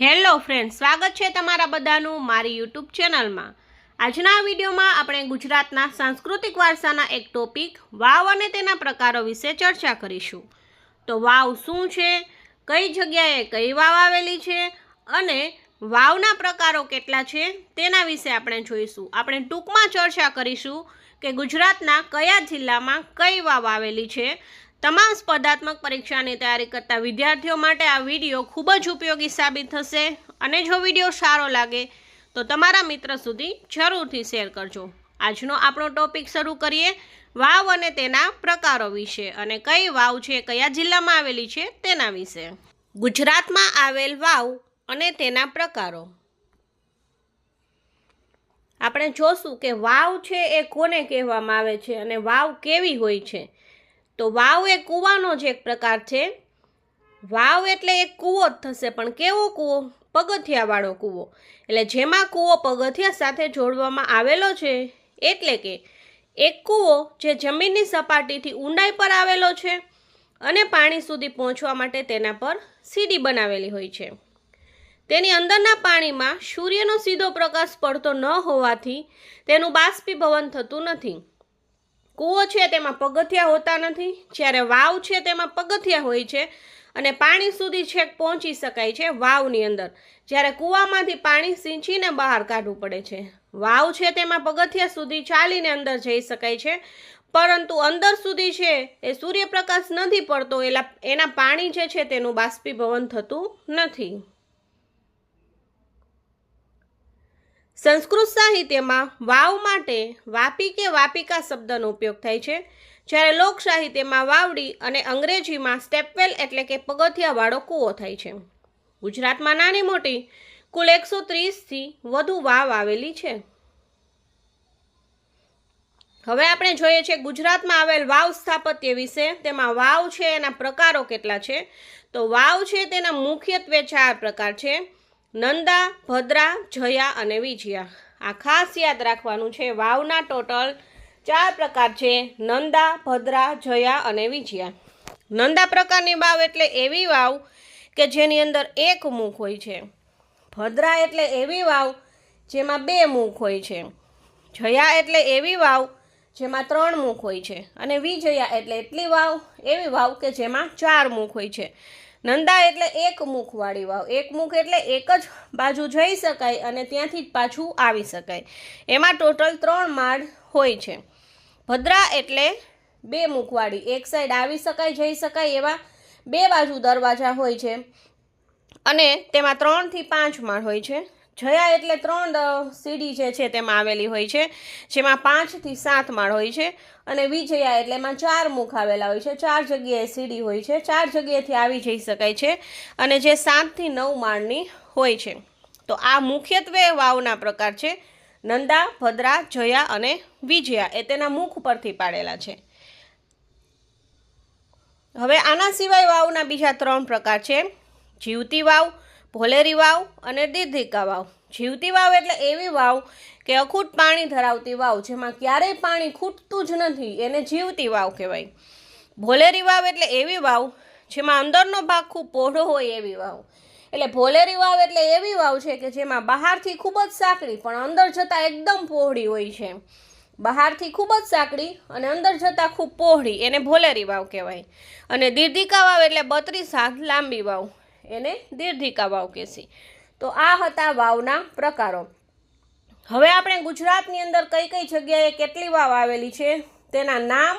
Hello friend સ્વાગત છે તમારા બધાનું મારી યુટ્યુબ ચેનલમાં. આજના વિડીયોમાં આપણે ગુજરાતના સાંસ્કૃતિક વારસાના એક ટોપિક, વાવ અને તેના પ્રકારો વિશે ચર્ચા કરીશું. તો વાવ શું છે, કઈ જગ્યાએ કઈ વાવ આવેલી છે અને વાવના પ્રકારો કેટલા છે તેના વિશે આપણે જોઈશું. આપણે ટૂંકમાં ચર્ચા કરીશું કે ગુજરાતના કયા જિલ્લામાં કઈ વાવ આવેલી છે તમામ સ્પર્ધાત્મક પરીક્ષાની તૈયારી કરતા વિદ્યાર્થીઓ માટે આ વીડિયો ખૂબ જ ઉપયોગી સાબિત થશે અને જો વીડિયો સારો લાગે તો તમારા મિત્ર સુધી જરૂરથી શેર કરજો. આજનો આપણો ટોપિક શરૂ કરીએ વાવ અને તેના પ્રકારો વિશે અને કઈ વાવ છે, કયા જિલ્લામાં આવેલી છે તેના વિશે. ગુજરાતમાં આવેલ વાવ અને તેના પ્રકારો. આપણે જોશું કે વાવ છે એ કોને કહેવામાં આવે છે અને વાવ કેવી હોય છે. તો વાવ એ કૂવાનો જ એક પ્રકાર છે. વાવ એટલે એક કૂવો જ થશે, પણ કેવો કૂવો? પગથિયાવાળો કૂવો. એટલે જેમાં કૂવો પગથિયા સાથે જોડવામાં આવેલો છે, એટલે કે એક કૂવો જે જમીનની સપાટીથી ઊંડાઈ પર આવેલો છે અને પાણી સુધી પહોંચવા માટે તેના પર સીડી બનાવેલી હોય છે. તેની અંદરના પાણીમાં સૂર્યનો સીધો પ્રકાશ પડતો ન હોવાથી તેનું બાષ્પીભવન થતું નથી. કૂવો છે તેમાં પગથિયા હોતા નથી. જ્યારે વાવ છે તેમાં પગથિયા હોય છે અને પાણી સુધી છેક પહોંચી શકાય છે વાવની અંદર. જ્યારે કૂવામાંથી પાણી સિંચીને બહાર કાઢવું પડે છે. વાવ છે તેમાં પગથિયા સુધી ચાલીને અંદર જઈ શકાય છે. પરંતુ અંદર સુધી છે એ સૂર્યપ્રકાશ નથી પડતો. એલા, એના પાણી જે છે તેનું બાષ્પીભવન થતું નથી. સંસ્કૃત સાહિત્યમાં વાવ માટે વાપી કે વાપિકા શબ્દનો ઉપયોગ થાય છે. જ્યારે લોક સાહિત્યમાં વાવડી અને અંગ્રેજીમાં સ્ટેપવેલ એટલે કે પગથિયાવાળો કૂવો થાય છે. ગુજરાતમાં નાની મોટી કુલ એકસો ત્રીસથી વધુ વાવ આવેલી છે. હવે આપણે જોઈએ છીએ ગુજરાતમાં આવેલ વાવ સ્થાપત્ય વિશે. તેમાં વાવ છે, એના પ્રકારો કેટલા છે? તો વાવ છે તેના મુખ્યત્વે ચાર પ્રકાર છે. નંદા, ભદ્રા, જયા અને વિજયા. આ ખાસ યાદ રાખવાનું છે વાવના ટોટલ ચાર પ્રકાર છે, નંદા, ભદ્રા, જયા અને વિજયા. નંદા પ્રકારની વાવ એટલે એવી વાવ કે જેની અંદર એક મુખ હોય છે. ભદ્રા એટલે એવી વાવ જેમાં બે મુખ હોય છે. જયા એટલે એવી વાવ જેમાં ત્રણ મુખ હોય છે. અને વિજયા એટલે એટલી વાવ, એવી વાવ કે જેમાં ચાર મુખ હોય છે. નંદા એટલે એક મુખવાળી વાવ. એક મુખ એટલે એક જ બાજુ જઈ શકાય અને ત્યાંથી પાછું આવી શકાય. એમાં ટોટલ ત્રણ માળ હોય છે. ભદ્રા એટલે બે મુખવાળી. એક સાઈડ આવી શકાય, જઈ શકાય એવા બે બાજુ દરવાજા હોય છે. અને તેમાં ત્રણથી પાંચ માળ હોય છે. જયા એટલે ત્રણ સીડી જે છે તેમાં આવેલી હોય છે, જેમાં પાંચથી સાત માળ હોય છે અને વિજયા એટલે એમાં ચાર મુખ આવેલા હોય છે. ચાર જગ્યાએ સીડી હોય છે. ચાર જગ્યાએથી આવી જઈ શકાય છે અને જે સાતથી નવ માળની હોય છે. તો આ મુખ્યત્વે વાવના પ્રકાર છે. નંદા, ભદ્રા, જયા અને વિજયા એ તેના મુખ પરથી પાડેલા છે. હવે આના સિવાય વાવના બીજા ત્રણ પ્રકાર છે. જીવતી વાવ ભોલેરી વાવ અને દીર્ઘિકા વાવ. જીવતી વાવ એટલે એવી વાવ કે અખૂટ પાણી ધરાવતી વાવ જેમાં ક્યારેય પાણી ખૂટતું જ નથી, એને જીવતી વાવ કહેવાય. ભોલેરી વાવ એટલે એવી વાવ જેમાં અંદરનો ભાગ ખૂબ પહોળો હોય એવી વાવ. એટલે ભોલેરી વાવ એટલે એવી વાવ છે કે જેમાં બહારથી ખૂબ જ સાંકડી, પણ અંદર જતાં એકદમ પહોળી હોય છે. બહારથી ખૂબ જ સાંકડી અને અંદર જતાં ખૂબ પહોળી, એને ભોલેરી વાવ કહેવાય. અને દીર્ઘિકા વાવ એટલે બત્રીસ હાથ લાંબી વાવ. એને દીર્ઘિકા વાવ કહેશે તો આ હતા વાવના પ્રકારો. હવે આપણે ગુજરાતની અંદર કઈ કઈ જગ્યાએ કેટલી વાવ આવેલી છે, તેના નામ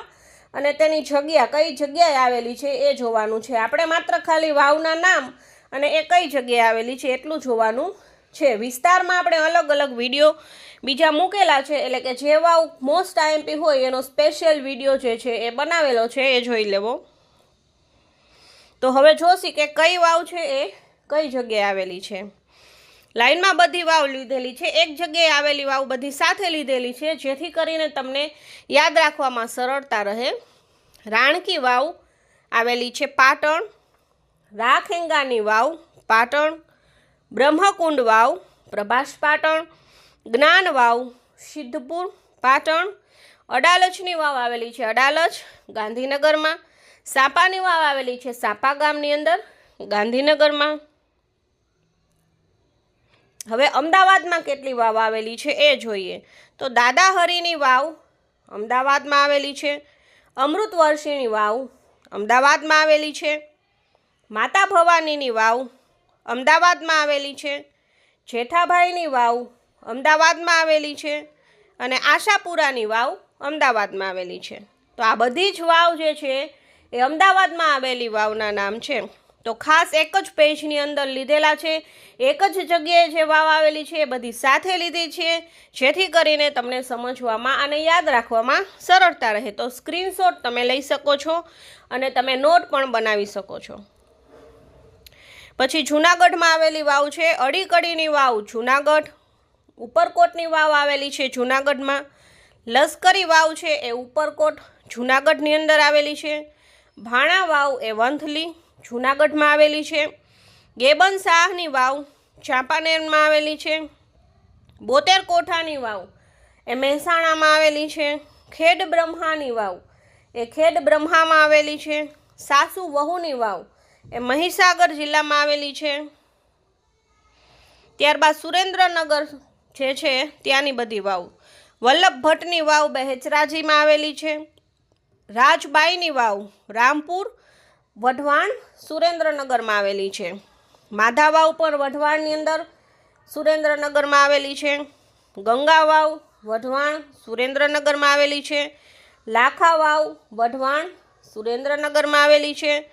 અને તેની જગ્યા, કઈ જગ્યાએ આવેલી છે એ જોવાનું છે. આપણે માત્ર ખાલી વાવના નામ અને એ કઈ જગ્યાએ આવેલી છે એટલું જોવાનું છે. વિસ્તારમાં આપણે અલગ અલગ વીડિયો બીજા મૂકેલા છે, એટલે કે જે વાવ મોસ્ટ આઈએમપી હોય એનો સ્પેશિયલ વીડિયો જે છે એ બનાવેલો છે, એ જોઈ લેવો. તો હવે જોશી કે કઈ વાવ છે એ? કઈ જગ્યાએ આવેલી છે? લાઈનમાં બધી વાવ લીધેલી છે. એક જગ્યાએ આવેલી વાવ બધી સાથે લીધેલી છે, જેથી કરીને તમને યાદ રાખવામાં સરળતા રહે. રાણકી વાવ આવેલી છે પાટણ. રાખેંગાની વાવ પાટણ. બ્રહ્મકુંડ વાવ પ્રભાસ પાટણ. જ્ઞાન વાવ સિદ્ધપુર પાટણ. અડાલજની વાવ આવેલી છે અડાલજ ગાંધીનગરમાં. સાપાની વાવ આવેલી છે સાપા ગામની અંદર, ગાંધીનગરમાં. હવે અમદાવાદમાં કેટલી વાવ આવેલી છે એ જોઈએ. તો દાદા હરિની વાવ અમદાવાદમાં આવેલી છે, અમૃત વર્ષીની વાવ અમદાવાદમાં આવેલી છે, માતા ભવાનીની વાવ અમદાવાદમાં આવેલી છે, જેઠાભાઈની વાવ અમદાવાદમાં આવેલી છે અને આશાપુરાની વાવ અમદાવાદમાં આવેલી છે. તો આ બધી જ વાવ જે છે એ અમદાવાદમાં આવેલી વાવના નામ છે. તો ખાસ એક જ પેજની અંદર લીધેલા છે. એક જ જગ્યાએ જે વાવ આવેલી છે એ બધી સાથે લીધી છે. જેથી કરીને તમને સમજવામાં અને યાદ રાખવામાં સરળતા રહે. તો સ્ક્રીનશોટ તમે લઈ શકો છો અને તમે નોટ પણ બનાવી શકો છો. પછી જૂનાગઢમાં આવેલી વાવ છે. અડીકડીની વાવ જૂનાગઢ. ઉપરકોટની વાવ આવેલી છે જૂનાગઢમાં. લશ્કરી વાવ છે એ ઉપરકોટ જૂનાગઢની અંદર આવેલી છે. ભાણા વાવ એ વંથલી, જૂનાગઢમાં આવેલી છે. ગેબન શાહની વાવ ચાંપાનેરમાં આવેલી છે. બોતેર કોઠાની વાવ એ મહેસાણામાં આવેલી છે. ખેડ બ્રહ્માની વાવ એ ખેડ બ્રહ્મામાં આવેલી છે. સાસુ વહુની વાવ એ મહીસાગર જિલ્લામાં આવેલી છે. ત્યારબાદ સુરેન્દ્રનગર જે છે ત્યાંની બધી વાવ. વલ્લભ ભટ્ટની વાવ બહેચરાજીમાં આવેલી છે. રાજબાઈની વાવ રામપુર, વઢવાણ, સુરેન્દ્રનગરમાં આવેલી છે. માધા વાવ પણ વઢવાણની અંદર સુરેન્દ્રનગરમાં આવેલી છે. ગંગા વાવ, વઢવાણ, સુરેન્દ્રનગરમાં આવેલી છે. લાખા વાવ, વઢવાણ, સુરેન્દ્રનગરમાં આવેલી છે.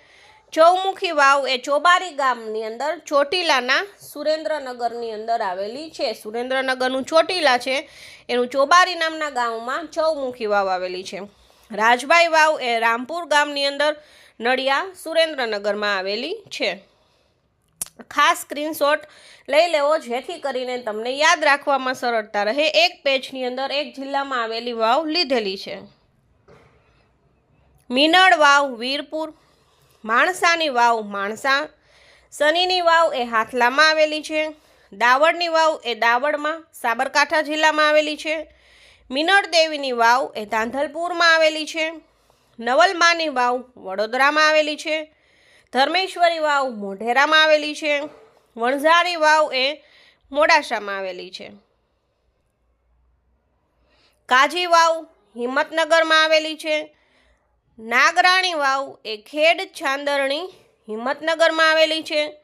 ચૌમુખી વાવ એ ચોબારી ગામની અંદર, ચોટીલાના સુરેન્દ્રનગરની અંદર આવેલી છે. સુરેન્દ્રનગરનું ચોટીલા છે. એનું ચોબારી નામના ગામમાં ચૌમુખી વાવ આવેલી છે. રાજભાઈ વાવ એ રામપુર ગામની અંદર નડિયા સુરેન્દ્રનગરમાં આવેલી છે. ખાસ સ્ક્રીનશોટ લઈ લેવો, જેથી કરીને તમને યાદ રાખવામાં સરળતા રહે. એક પેજની અંદર એક જિલ્લામાં આવેલી વાવ લીધેલી છે. મીનળ વાવ, વીરપુર, માણસાની વાવ, માણસા, શનિની વાવ એ હાથલામાં આવેલી છે. દાવડની વાવ એ દાવડમાં, સાબરકાંઠા જિલ્લામાં આવેલી છે. મિનળ દેવીની વાવ એ ધાંધલપુરમાં આવેલી છે. નવલમાની વાવ વડોદરામાં આવેલી છે. ધર્મેશ્વરી વાવ મોઢેરામાં આવેલી છે. વણઝારી વાવ એ મોડાસામાં આવેલી છે. કાજી વાવ હિંમતનગરમાં આવેલી છે. નાગરાણી વાવ એ ખેડ છાંદરણી હિંમતનગરમાં આવેલી છે.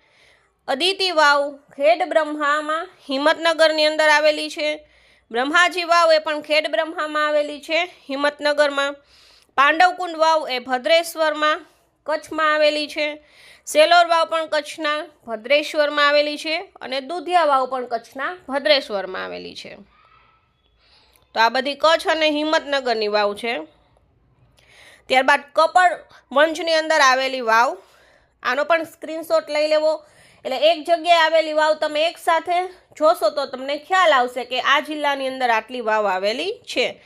અદિતિ વાવ ખેડ બ્રહ્મામાં હિંમતનગરની અંદર આવેલી છે. બ્રહ્માજી વાવ એ પણ ખેડ બ્રહ્મામાં આવેલી છે. હિંમતનગરમાં પાંડવકુંડ વાવ એ ભદ્રેશ્વરમાં કચ્છમાં આવેલી છે. સેલોર વાવ પણ કચ્છના ભદ્રેશ્વરમાં આવેલી છે અને દુધિયા વાવ પણ કચ્છના ભદ્રેશ્વરમાં આવેલી છે. તો આ બધી કચ્છ અને હિંમતનગરની વાવ છે. ત્યારબાદ કપડ વંશની અંદર આવેલી વાવ. આનો પણ સ્ક્રીનશોટ લઈ લેવો. એટલે એક જગ્યાએ આવેલી વાવ તમે એક સાથે જોશો તો તમને ખ્યાલ આવશે કે આ જિલ્લાની અંદર આટલી વાવ આવેલી છે.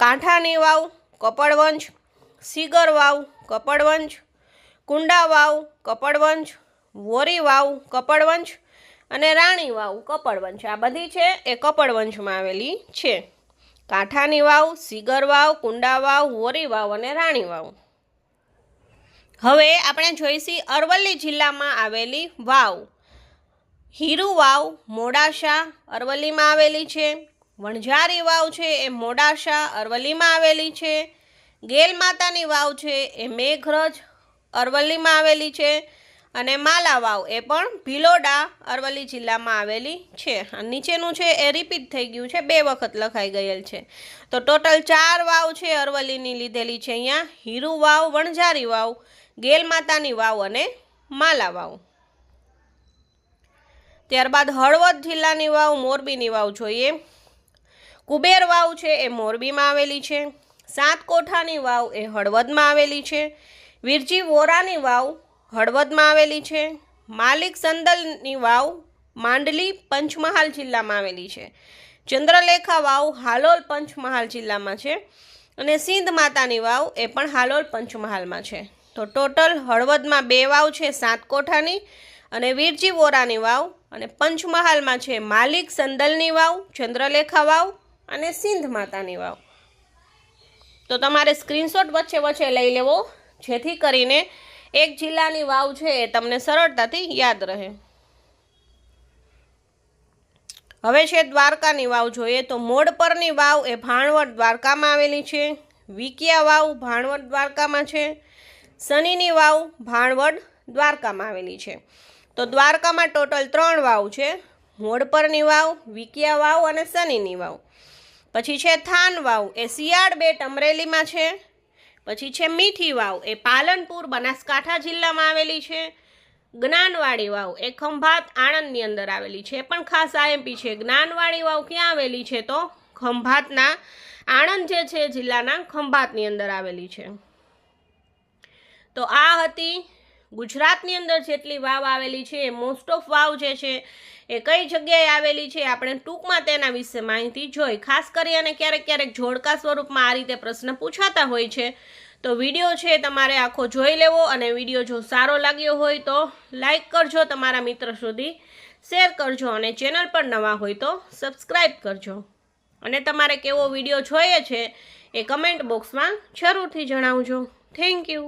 કાંઠાની વાવ કપડવંશ સીગર વાવ કપડવંશ કુંડા વાવ કપડવંશ વોરી વાવ કપડવંશ અને રાણી વાવ કપડવંશ આ બધી છે એ કપડવંશમાં આવેલી છે. કાંઠાની વાવ, સીગર વાવ, કુંડા વાવ, વોરી વાવ અને રાણી વાવ. હવે આપણે જોઈશી અરવલ્લી જિલ્લામાં આવેલી વાવ. હીરુ વાવ મોડાસા અરવલ્લીમાં આવેલી છે. વણઝારી વાવ છે એ મોડાસા અરવલ્લીમાં આવેલી છે. ગેલ માતાની વાવ છે એ મેઘરજ અરવલ્લીમાં આવેલી છે. અને માલા વાવ એ પણ ભિલોડા અરવલ્લી જિલ્લામાં આવેલી છે. નીચેનું છે એ રિપીટ થઈ ગયું છે. બે વખત લખાઈ ગયેલ છે. તો ટોટલ ચાર વાવ છે અરવલ્લીની લીધેલી છે અહીંયા. હીરુ વાવ, વણઝારી વાવ ગેલ માતાની વાવ અને માલા વાવ. ત્યારબાદ હળવદ જિલ્લાની વાવ, મોરબીની વાવ જોઈએ. કુબેર વાવ છે, એ મોરબીમાં આવેલી છે. સાત કોઠાની વાવ એ હળવદમાં આવેલી છે. વિરજી વોરાની વાવ હળવદમાં આવેલી છે. માલિક સંદલની વાવ માંડલી પંચમહાલ જિલ્લામાં આવેલી છે. ચંદ્રલેખા વાવ હાલોલ પંચમહાલ જિલ્લામાં છે. અને સિંધ માતાની વાવ એ પણ હાલોલ પંચમહાલમાં છે. તો ટોટલ હળવદમાં બે વાવ છે, સાત કોઠાની અને વીરજી વોરાની વાવ અને પંચમહાલમાં છે માલિક સંદલની વાવ, ચંદ્રલેખા વાવ અને સિંધ માતાની વાવ. તો તમારે સ્ક્રીનશોટ વચ્ચે વચ્ચે લઈ લેવો, જેથી કરીને એક જિલ્લાની વાવ છે એ તમને સરળતાથી યાદ રહે. હવે છે દ્વારકાની વાવ જોઈએ તો મોડ પરની વાવ એ ભાણવડ દ્વારકામાં આવેલી છે, વિકિયા વાવ ભાણવડ દ્વારકામાં છે શનિની વાવ ભાણવડ દ્વારકામાં આવેલી છે. તો દ્વારકામાં ટોટલ ત્રણ વાવ છે. મોડ પરની વાવ, વિકિયા વાવ અને શનિની વાવ. પછી છે થાન વાવ, એ શિયાળ બેટ અમરેલીમાં છે. પછી છે મીઠી વાવ, એ પાલનપુર બનાસકાંઠા જિલ્લામાં આવેલી છે. જ્ઞાનવાડી વાવ, એ ખંભાત આણંદની અંદર આવેલી છે. પણ ખાસ આઈએમપી છે. જ્ઞાનવાડી વાવ ક્યાં આવેલી છે તો ખંભાતના આણંદ જે છે જિલ્લાના ખંભાતની અંદર આવેલી છે. તો આ હતી ગુજરાતની અંદર જેટલી વાવ આવેલી છે મોસ્ટ ઓફ વાવ જે છે, એ કઈ જગ્યાએ આવેલી છે, આપણે ટૂંકમાં તેના વિશે માહિતી જોઈ. ખાસ કરી અને ક્યારેક ક્યારેક જોડકા સ્વરૂપમાં આ રીતે પ્રશ્ન પૂછાતા હોય છે. તો વીડિયો છે તમારે આખો જોઈ લેવો અને વીડિયો જો સારો લાગ્યો હોય તો લાઈક કરજો તમારા મિત્ર સુધી, શેર કરજો અને ચેનલ પર નવા હોય તો સબસ્ક્રાઈબ કરજો. અને તમારે કેવો વીડિયો જોઈએ છે એ કમેન્ટ બોક્સમાં જરૂરથી જણાવજો. Thank you.